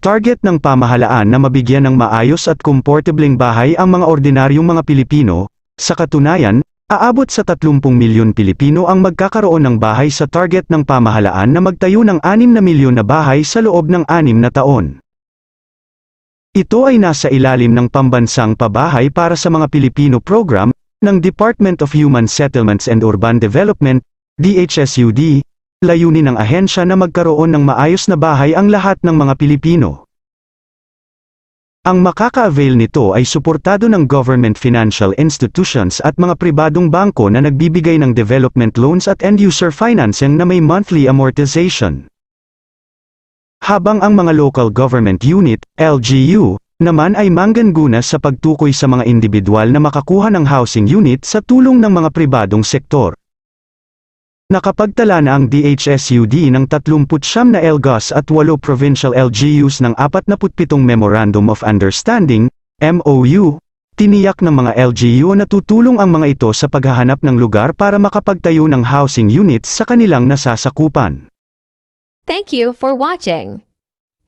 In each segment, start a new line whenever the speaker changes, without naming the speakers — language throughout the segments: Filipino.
Target ng pamahalaan na mabigyan ng maayos at komportableng bahay ang mga ordinaryong mga Pilipino, sa katunayan, aabot sa 30 milyon Pilipino ang magkakaroon ng bahay sa target ng pamahalaan na magtayo ng 6 na milyon na bahay sa loob ng 6 na taon. Ito ay nasa ilalim ng Pambansang Pabahay para sa mga Pilipino program, ng Department of Human Settlements and Urban Development, DHSUD, layunin ng ahensya na magkaroon ng maayos na bahay ang lahat ng mga Pilipino. Ang makaka-avail nito ay suportado ng government financial institutions at mga pribadong bangko na nagbibigay ng development loans at end-user financing na may monthly amortization. Habang ang mga local government unit, LGU, naman ay mangganguna sa pagtukoy sa mga individual na makakuha ng housing unit sa tulong ng mga pribadong sektor. Nakapagtala na ang DHSUD ng 39 na LGUs at 8 provincial LGUs ng 47 Memorandum of Understanding, MOU, tiniyak ng mga LGU na tutulong ang mga ito sa paghahanap ng lugar para makapagtayo ng housing units sa kanilang nasasakupan.
Thank you for watching.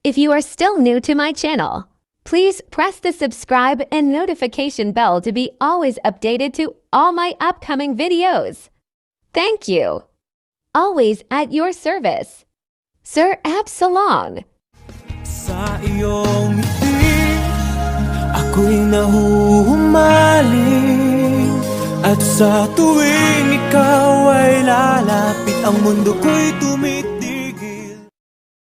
If you are still new to my channel, please press the subscribe and notification bell to be always updated to all my upcoming videos. Thank you. Always at your service. Sir Absalon.
Sa iyong ngiti Ako'y nahuhumaling At sa tuwing ikaw ay lalapit Ang mundo ko'y